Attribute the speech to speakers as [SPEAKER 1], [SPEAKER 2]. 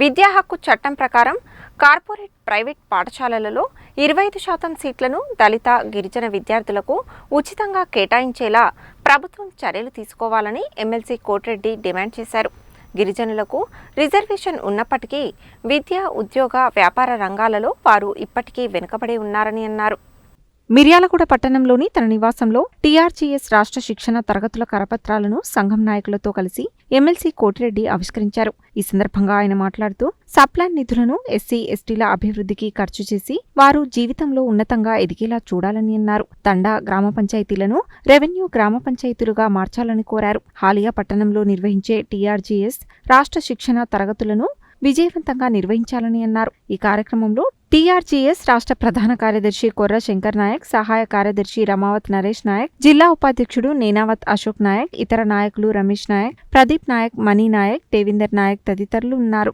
[SPEAKER 1] విద్యా హక్కు చట్టం ప్రకారం కార్పొరేట్ ప్రైవేట్ పాఠశాలలలో ఇరవై ఐదు శాతం సీట్లను దళిత గిరిజన విద్యార్థులకు ఉచితంగా కేటాయించేలా ప్రభుత్వం చర్యలు తీసుకోవాలని ఎమ్మెల్సీ కోటిరెడ్డి డిమాండ్ చేశారు. గిరిజనులకు రిజర్వేషన్ ఉన్నప్పటికీ విద్య ఉద్యోగ వ్యాపార రంగాలలో వారు ఇప్పటికీ వెనుకబడి ఉన్నారని అన్నారు. మిర్యాలగూడ పట్టణంలోని తన నివాసంలో టీఆర్జీఎస్ రాష్ట్ర శిక్షణ తరగతుల కరపత్రాలను సంఘం నాయకులతో కలిసి ఎమ్మెల్సీ కోటిరెడ్డి ఆవిష్కరించారు. ఈ సందర్భంగా ఆయన మాట్లాడుతూ సప్లాన్ నిధులను ఎస్సీ ఎస్టీల అభివృద్ధికి ఖర్చు చేసి వారు జీవితంలో ఉన్నతంగా ఎదిగేలా చూడాలని అన్నారు. తండా గ్రామ పంచాయతీలను రెవెన్యూ గ్రామ పంచాయతీలుగా మార్చాలని కోరారు. హాలియా పట్టణంలో నిర్వహించే టీఆర్జీఎస్ రాష్ట్ర శిక్షణ తరగతులను విజయవంతంగా నిర్వహించాలని అన్నారు. ఈ కార్యక్రమంలో టీఆర్జీఎస్ రాష్ట్ర ప్రధాన కార్యదర్శి కొర్ర శంకర్ నాయక్ సహాయ కార్యదర్శి రమావత్ నరేష్ నాయక్ జిల్లా ఉపాధ్యక్షుడు నేనావత్ అశోక్ నాయక్ ఇతర నాయకులు రమేష్ నాయక్ ప్రదీప్ నాయక్ మణి నాయక్ దేవిందర్ నాయక్ తదితరులు ఉన్నారు.